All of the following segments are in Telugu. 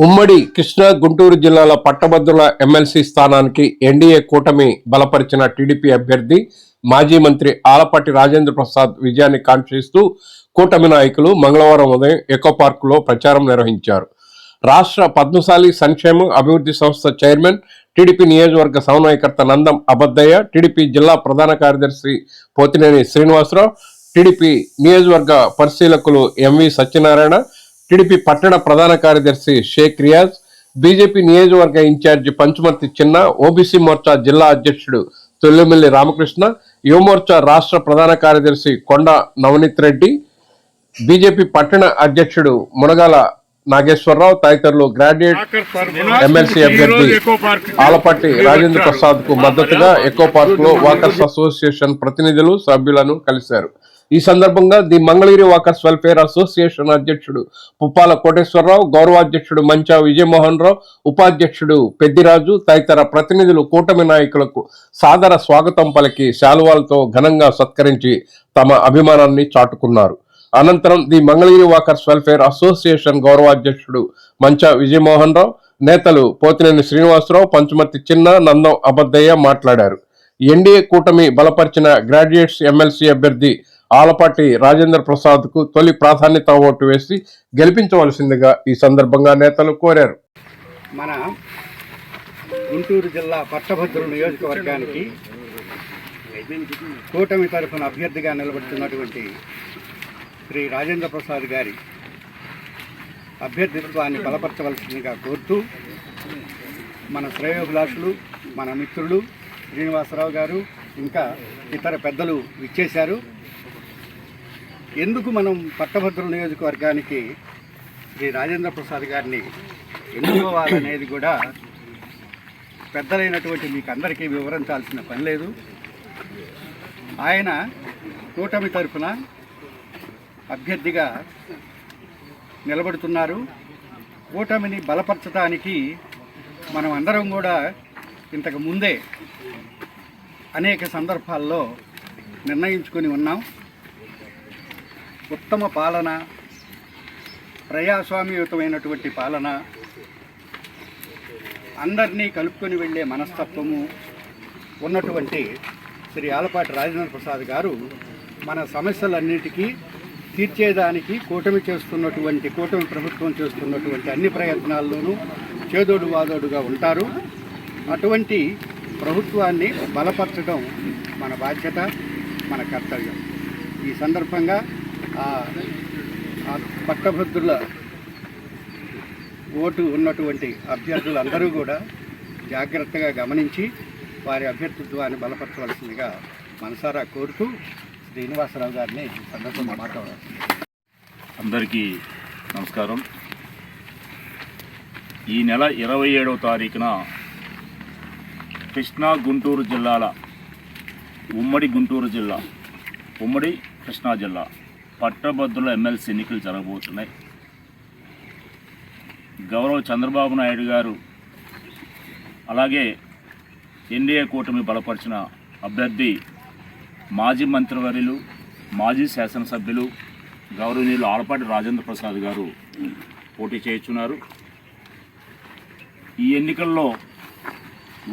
ఉమ్మడి కృష్ణా గుంటూరు జిల్లాల పట్టభద్రుల ఎమ్మెల్సీ స్థానానికి ఎన్డీఏ కూటమి బలపరిచిన టీడీపీ అభ్యర్థి మాజీ మంత్రి ఆలపాటి రాజేంద్ర ప్రసాద్ విజయాన్ని కాంక్షిస్తూ కూటమి నాయకులు మంగళవారం ఉదయం ఎకో పార్కులో ప్రచారం నిర్వహించారు. రాష్ట్ర పద్మశాలి సంక్షేమ అభివృద్ధి సంస్థ చైర్మన్ టీడీపీ నియోజకవర్గ సమన్వయకర్త నందం అబద్దయ్య టీడీపీ జిల్లా ప్రధాన కార్యదర్శి పోతినేని శ్రీనివాసరావు టీడీపీ నియోజకవర్గ పరిశీలకులు ఎంవి సత్యనారాయణ టీడీపీ పట్టణ ప్రధాన కార్యదర్శి షేక్ రియాజ్ బీజేపీ నియోజకవర్గ ఇన్ఛార్జి పంచుమర్తి చిన్న ఓబీసీ మోర్చా జిల్లా అధ్యక్షుడు తొల్లిమిల్లి రామకృష్ణ యువమోర్చా రాష్ట్ర ప్రధాన కార్యదర్శి కొండ నవనీత్ రెడ్డి బీజేపీ పట్టణ అధ్యక్షుడు మునగాల నాగేశ్వరరావు తదితరులు గ్రాడ్యుయేట్ ఎమ్మెల్సీ అభ్యర్థి ఆలపాటి రాజేంద్ర ప్రసాద్కు మద్దతుగా ఎకో పార్క్లో వాకర్స్ అసోసియేషన్ ప్రతినిధులు సభ్యులను కలిశారు. ఈ సందర్భంగా the Mangalagiri walkers welfare association అధ్యక్షుడు పుప్పాల కోటేశ్వరరావు గౌరవాధ్యక్షుడు మంచా విజయమోహన్ రావు ఉపాధ్యక్షుడు పెద్దిరాజు తదితర ప్రతినిధులు కూటమి నాయకులకు సాదర స్వాగతం పలికి శాలువాలతో ఘనంగా సత్కరించి తమ అభిమానాన్ని చాటుకున్నారు. అనంతరం the Mangalagiri walkers welfare association గౌరవాధ్యక్షుడు Mancha Vijayamohan రావు నేతలు పోతినేని శ్రీనివాసరావు పంచమర్తి చిన్న నందం అబద్దయ్య మాట్లాడారు. ఎన్డీఏ కూటమి బలపరిచిన గ్రాడ్యుయేట్స్ ఎమ్మెల్సీ అభ్యర్థి ఆలపాటి రాజేంద్ర ప్రసాద్కు తొలి ప్రాధాన్యత ఓటు వేసి గెలిపించవలసిందిగా ఈ సందర్భంగా నేతలు కోరారు. మన గుంటూరు జిల్లా పట్టభద్రుల నియోజకవర్గానికి కూటమి తరఫున అభ్యర్థిగా నిలబడుతున్నటువంటి శ్రీ రాజేంద్ర ప్రసాద్ గారి అభ్యర్థిత్వాన్ని బలపరచవలసిందిగా కోరుతూ మన శ్రేయోభిలాషులు మన మిత్రులు శ్రీనివాసరావు గారు ఇంకా ఇతర పెద్దలు ఇచ్చేశారు ఎందుకు మనం పట్టభద్రుల నియోజకవర్గానికి శ్రీ రాజేంద్ర ప్రసాద్ గారిని ఎన్నుకోవాలనేది కూడా పెద్దలైనటువంటి మీకు అందరికీ వివరించాల్సిన పని లేదు. ఆయన కూటమి తరఫున అభ్యర్థిగా నిలబడుతున్నారు. కూటమిని బలపరచడానికి మనం అందరం కూడా ఇంతకు ముందే అనేక సందర్భాల్లో నిర్ణయించుకొని ఉన్నాం. ఉత్తమ పాలన ప్రజాస్వామ్యయుతమైనటువంటి పాలన అందరినీ కలుపుకొని వెళ్ళే మనస్తత్వము ఉన్నటువంటి శ్రీ ఆలపాటి రాజేంద్ర ప్రసాద్ గారు మన సమస్యలన్నిటికీ తీర్చేదానికి కూటమి చేస్తున్నటువంటి కూటమి ప్రభుత్వం చేస్తున్నటువంటి అన్ని ప్రయత్నాల్లోనూ చేదోడు వాదోడుగా ఉంటారు. అటువంటి ప్రభుత్వాన్ని బలపరచడం మన బాధ్యత మన కర్తవ్యం. ఈ సందర్భంగా పట్టభద్రుల ఓటు ఉన్నటువంటి అభ్యర్థులందరూ కూడా జాగ్రత్తగా గమనించి వారి అభ్యర్థిత్వాన్ని బలపరచవలసిందిగా మనసారా కోరుతూ శ్రీనివాసరావు గారిని సందర్భంగా మాట్లాడారు అందరికీ నమస్కారం. ఈ నెల ఇరవై ఏడవ తారీఖున కృష్ణా గుంటూరు జిల్లాల ఉమ్మడి గుంటూరు జిల్లా ఉమ్మడి కృష్ణా జిల్లా పట్టభద్రుల ఎమ్మెల్సీ ఎన్నికలు జరగబోతున్నాయి. గౌరవ చంద్రబాబు నాయుడు గారు అలాగే ఎన్డీఏ కూటమి బలపరిచిన అభ్యర్థి మాజీ మంత్రివర్యులు మాజీ శాసనసభ్యులు గౌరవనీయులు ఆలపాటి రాజేంద్ర ప్రసాద్ గారు పోటీ చేయుచున్నారు. ఈ ఎన్నికల్లో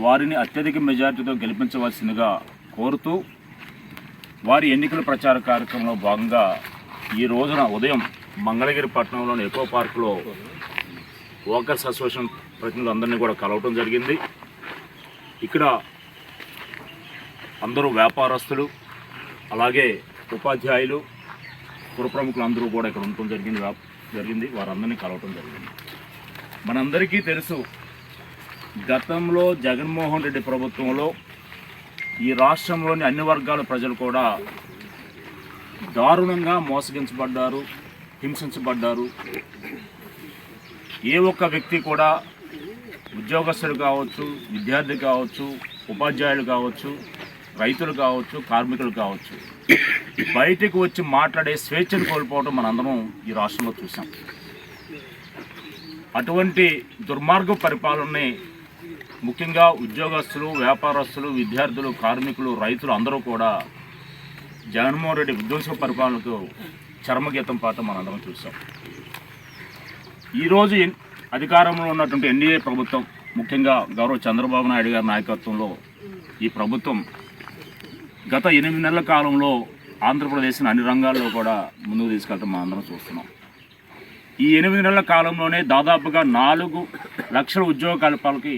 వారిని అత్యధిక మెజార్టీతో గెలిపించవలసిందిగా కోరుతూ వారి ఎన్నికల ప్రచార కార్యక్రమంలో భాగంగా ఈ రోజున ఉదయం మంగళగిరి పట్టణంలోని ఎకో పార్కులో వాకర్స్ అసోసియేషన్ ప్రతినిధులందరినీ కూడా కలవటం జరిగింది. ఇక్కడ అందరూ వ్యాపారస్తులు అలాగే ఉపాధ్యాయులు పుర ప్రముఖులు అందరూ కూడా ఇక్కడ ఉండటం జరిగింది జరిగింది. వారందరినీ కలవటం జరిగింది. మనందరికీ తెలుసు గతంలో జగన్మోహన్ రెడ్డి ప్రభుత్వంలో ఈ రాష్ట్రంలోని అన్ని వర్గాల ప్రజలు కూడా దారుణంగా మోసగించబడ్డారు హింసించబడ్డారు. ఏ ఒక్క వ్యక్తి కూడా ఉద్యోగస్తులు కావచ్చు విద్యార్థి కావచ్చు ఉపాధ్యాయులు కావచ్చు రైతులు కావచ్చు కార్మికులు కావచ్చు బయటకు వచ్చి మాట్లాడే స్వేచ్ఛను కోల్పోవడం మనందరం ఈ రాష్ట్రంలో చూసాం అటువంటి దుర్మార్గ పరిపాలనని ముఖ్యంగా ఉద్యోగస్తులు వ్యాపారస్తులు విద్యార్థులు కార్మికులు రైతులు అందరూ కూడా జగన్మోహన్ రెడ్డి విధ్వంసక పరిపాలనకు చర్మగీతం పాత మనందరం చూసాం. ఈరోజు అధికారంలో ఉన్నటువంటి ఎన్డీఏ ప్రభుత్వం ముఖ్యంగా గౌరవ చంద్రబాబు నాయుడు గారి నాయకత్వంలో ఈ ప్రభుత్వం గత ఎనిమిది నెలల కాలంలో ఆంధ్రప్రదేశ్ని అన్ని రంగాల్లో కూడా ముందుకు తీసుకెళ్తాం మనం అందరం చూస్తున్నాం. ఈ ఎనిమిది నెలల కాలంలోనే దాదాపుగా నాలుగు లక్షల ఉద్యోగ కల్పాలకి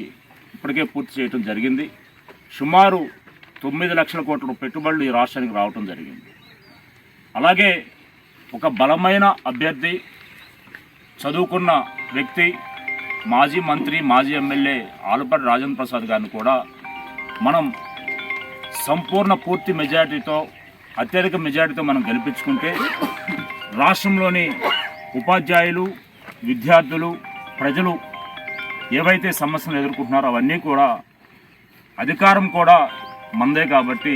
ఇప్పటికే పూర్తి చేయడం జరిగింది. సుమారు తొమ్మిది లక్షల కోట్ల పెట్టుబడులు ఈ రాష్ట్రానికి రావటం జరిగింది. అలాగే ఒక బలమైన అభ్యర్థి చదువుకున్న వ్యక్తి మాజీ మంత్రి మాజీ ఎమ్మెల్యే ఆలుపటి రాజేంద్ర ప్రసాద్ గారిని కూడా మనం సంపూర్ణ పూర్తి మెజారిటీతో అత్యధిక మెజారిటీతో మనం గెలిపించుకుంటే రాష్ట్రంలోని ఉపాధ్యాయులు విద్యార్థులు ప్రజలు ఏవైతే సమస్యలు ఎదుర్కొంటున్నారో అవన్నీ కూడా అధికారం కూడా మందే కాబట్టి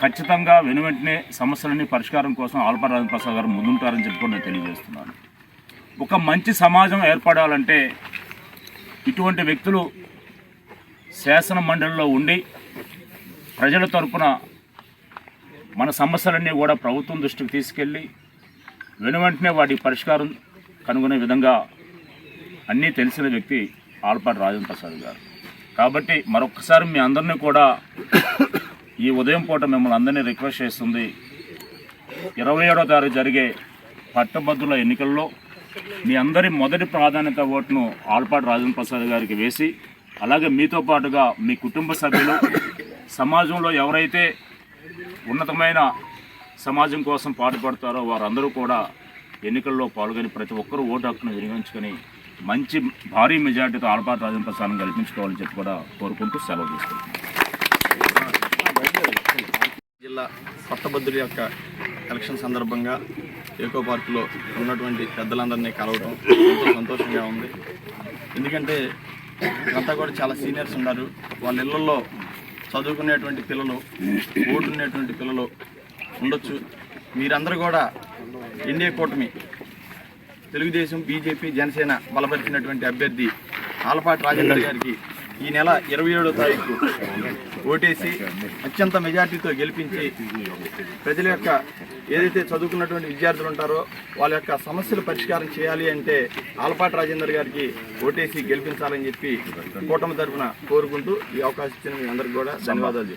ఖచ్చితంగా వెను వెంటనే సమస్యలన్నీ పరిష్కారం కోసం ఆల్పర్ ప్రసాద్ గారు ముందుంటారని చెప్పి నేను తెలియజేస్తున్నాను. ఒక మంచి సమాజం ఏర్పడాలంటే ఇటువంటి వ్యక్తులు శాసన మండలిలో ఉండి ప్రజల తరపున మన సమస్యలన్నీ కూడా ప్రభుత్వం దృష్టికి తీసుకెళ్ళి వెనువెంటనే వాటి పరిష్కారం కనుగొనే విధంగా అన్నీ తెలిసిన వ్యక్తి ఆల్పాటి రాజేంద్ర ప్రసాద్ గారు. కాబట్టి మరొకసారి మీ అందరినీ కూడా ఈ ఉదయం పూట మిమ్మల్ని అందరినీ రిక్వెస్ట్ చేస్తుంది. ఇరవై ఏడో తారీఖు జరిగే పట్టభద్రుల ఎన్నికల్లో మీ అందరి మొదటి ప్రాధాన్యత ఓటును ఆల్పాటి రాజేంద్ర ప్రసాద్ గారికి వేసి అలాగే మీతో పాటుగా మీ కుటుంబ సభ్యులు సమాజంలో ఎవరైతే ఉన్నతమైన సమాజం కోసం పాటుపడతారో వారందరూ కూడా ఎన్నికల్లో పాల్గొని ప్రతి ఒక్కరూ ఓటు హక్కును వినియోగించుకొని మంచి భారీ మెజార్టీతో ఆల్పాటి రాజేంద్ర ప్రసాదం కల్పించుకోవాలని చెప్పి కూడా కోరుకుంటూ సెలవు తీసుకుంటున్నాను జిల్లా పట్టభద్రుల యొక్క ఎలక్షన్ సందర్భంగా ఏకో పార్కులో ఉన్నటువంటి పెద్దలందరినీ కలవడం ఎంతో సంతోషంగా ఉంది. ఎందుకంటే అంతా కూడా చాలా సీనియర్స్ ఉన్నారు. వాళ్ళ ఇళ్ళలో చదువుకునేటువంటి పిల్లలు ఓటు ఉండేటువంటి పిల్లలు ఉండొచ్చు. మీరందరూ కూడా ఎన్డీఏ కూటమి తెలుగుదేశం బీజేపీ జనసేన బలపరిచినటువంటి అభ్యర్థి ఆలపాటి రాజేంద్ర గారికి ఈ నెల ఇరవై ఏడో తారీఖు ఓటేసి అత్యంత మెజార్టీతో గెలిపించి ప్రజల యొక్క ఏదైతే చదువుకున్నటువంటి విద్యార్థులు ఉంటారో వాళ్ళ యొక్క సమస్యలు పరిష్కారం చేయాలి అంటే ఆలపాటి రాజేందర్ గారికి ఓటేసి గెలిపించాలని చెప్పి కూటమి తరఫున కోరుకుంటూ ఈ అవకాశం ఇచ్చిన మీ అందరికి కూడా ధన్యవాదాలు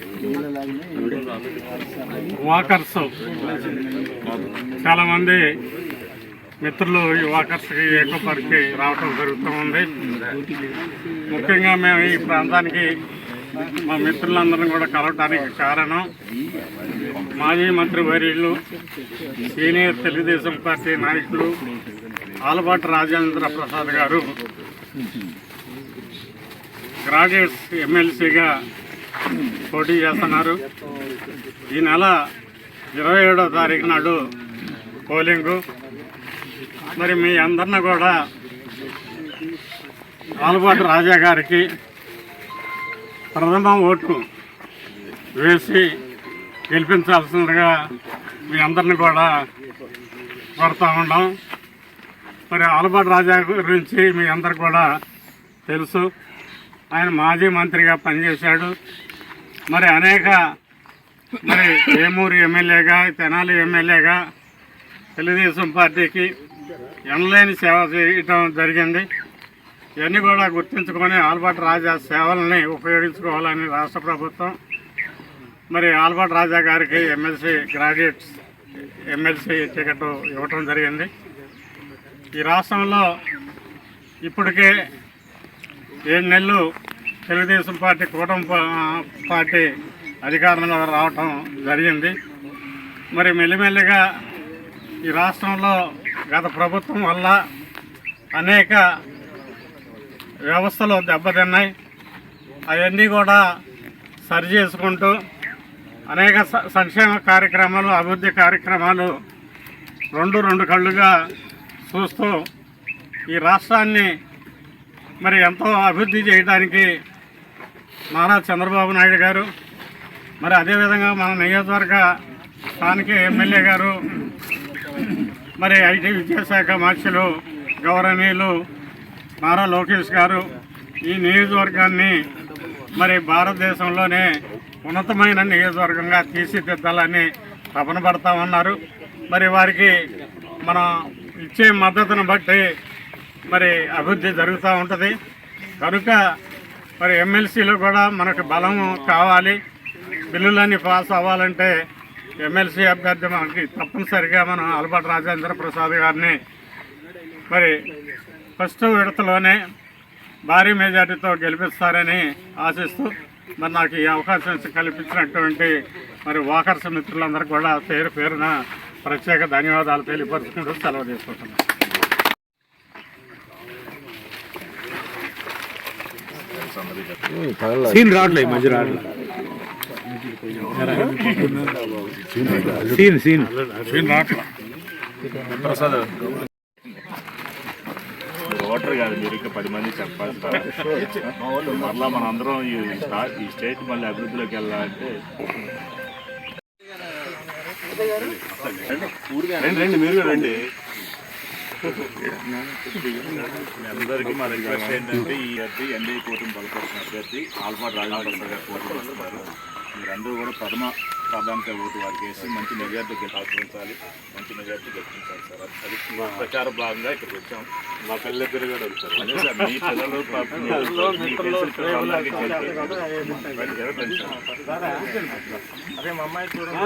వాకర్స్ చాలా మంది మిత్రులు ఈ వాకర్స్కి ఎకో పార్క్కి రావటం జరుగుతూ ఉంది. ముఖ్యంగా మేము ఈ ప్రాంతానికి మా మిత్రులందరం కూడా కలవటానికి కారణం మాజీ మంత్రి వర్యులు సీనియర్ తెలుగుదేశం పార్టీ నాయకులు ఆలపాటి రాజేంద్ర ప్రసాద్ గారు. గ్రాడ్యుయేట్స్ ఎమ్మెల్సీగా పోటీ చేస్తున్నారు. ఈ నెల ఇరవై ఏడో తారీఖు నాడు పోలింగు. మరి మీ అందరిని కూడా ఆలపాటి రాజా గారికి ప్రథమ ఓటు వేసి గెలిపించాల్సిందిగా మీ అందరిని కూడా కోరుతూ ఉన్నాం. మరి ఆలపాటి రాజా గురించి మీ అందరికి కూడా తెలుసు. ఆయన మాజీ మంత్రిగా పనిచేశాడు. మరి అనేక మరి ఏమూరు ఎమ్మెల్యేగా తెనాలి ఎమ్మెల్యేగా తెలుగుదేశం పార్టీకి ఎనలేని సేవ చేయటం జరిగింది. ఇవన్నీ కూడా గుర్తుంచుకొని ఆల్బర్ట్ రాజా సేవల్ని ఉపయోగించుకోవాలని రాష్ట్ర ప్రభుత్వం మరి ఆల్బర్ట్ రాజా గారికి ఎమ్మెల్సీ గ్రాడ్యుయేట్స్ ఎమ్మెల్సీ టికెట్ ఇవ్వటం జరిగింది. ఈ రాష్ట్రంలో ఇప్పటికే ఏడు నెలలు తెలుగుదేశం పార్టీ కూటమి పార్టీ అధికారంలో రావటం జరిగింది. మరి మెల్లిమెల్లిగా ఈ రాష్ట్రంలో గత ప్రభుత్వం వల్ల అనేక వ్యవస్థలు దెబ్బతిన్నాయి. అవన్నీ కూడా సరి చేసుకుంటూ అనేక సంక్షేమ కార్యక్రమాలు అభివృద్ధి కార్యక్రమాలు రెండు రెండు కళ్ళుగా చూస్తూ ఈ రాష్ట్రాన్ని మరి ఎంతో అభివృద్ధి చేయడానికి నారా చంద్రబాబు నాయుడు గారు. మరి అదేవిధంగా మన నియోజకవర్గ స్థానిక ఎమ్మెల్యే గారు మరి ఐటీ విద్యాశాఖ మార్చులు గౌరవనీయులు నారా లోకేష్ గారు ఈ నియోజకవర్గాన్ని మరి భారతదేశంలోనే ఉన్నతమైన నియోజకవర్గంగా తీర్చిదిద్దాలని తపన పడతా ఉన్నారు. మరి వారికి మనం ఇచ్చే మద్దతును బట్టి మరి అభివృద్ధి జరుగుతూ ఉంటుంది. కనుక మరి ఎమ్మెల్సీలో కూడా మనకు బలం కావాలి. బిల్లులన్నీ పాస్ అవ్వాలంటే ఎమ్మెల్సీ అభ్యర్థి మనకి తప్పనిసరిగా మనం అలవాటు రాజేంద్ర ప్రసాద్ గారిని మరి ఫస్ట్ విడతలోనే భారీ మెజార్టీతో గెలిపిస్తారని ఆశిస్తూ మరి నాకు ఈ అవకాశం కల్పించినటువంటి మరి వాకర్స్ మిత్రులందరూ కూడా పేరు పేరున ప్రత్యేక ధన్యవాదాలు తెలియపరుచుకుంటూ సెలవు తీసుకుంటున్నాను. సీన్ రావట్లేదు మధ్య రావట్లేదు సీన్ సీన్. ప్రసాద్ ఓటర్ కాదు మీరు ఇంకా పది మంది చెప్పాలి మళ్ళా మన అందరం ఈ ఈ స్టేట్ మళ్ళీ అభివృద్ధిలోకి వెళ్ళాలంటే రండి రండి మీరు రండి. మీ అందరికీ మా రిక్వెస్ట్ ఏంటంటే ఈ అభ్యర్థి ఎన్డీఏ కూటమి బలపడుతున్న అభ్యర్థి ఆల్ఫాట్ రాజేంద్ర గారు పోటీ వస్తున్నారు మీరందరూ కూడా ప్రథమ ప్రాధాన్యత ఓటు వారికి వేసి మంచి మెజార్టీ గెలిపించాలి మంచి మెజార్టీ గెలిపించాలి సార్. అది ప్రచార భాగంగా ఇక్కడికి వచ్చాం. మా పిల్లల దగ్గర కూడా అదే సార్ మీ పిల్లలు. అదే మా అమ్మాయి చూడండి.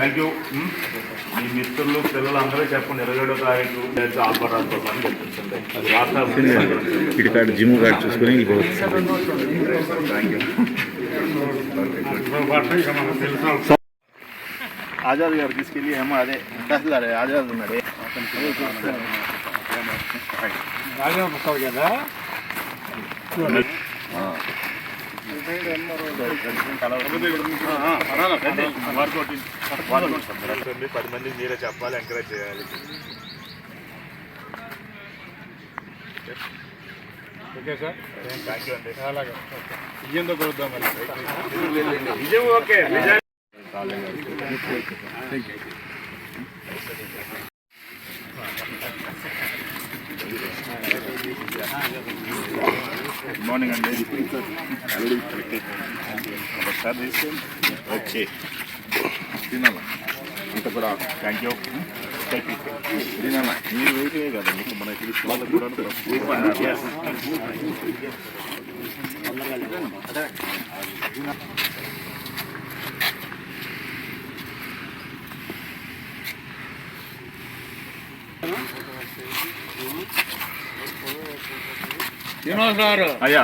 థ్యాంక్ యూ మీ మిత్రులు పిల్లలు అందరూ చెప్పండి ఇరవై ఏడో తారీఖు చెప్పించండి అది వార్తా ఇటు కార్డు జిమ్ కార్డు చూసుకొని ఆజాద్ గారు తీసుకెళ్ళి ఏమో అదే తహసీల్దార్ ఆజాద్ ఉన్నాడు. పది మంది మీరే చెప్పాలి ఎంకరేజ్ చేయాలి ఓకే సార్ థ్యాంక్ యూ అండి అలాగే ఇయ్యందో కొడుద్దాం విజయం ఓకే. విజయం గుడ్ మార్నింగ్ అండి ఒకసారి తీసుకొని వచ్చి తినాలా ఇంత కూడా థ్యాంక్ యూ తినాలా మీరు వెయిటే కదా మీకు మన వాళ్ళకి కూడా అయ్యా.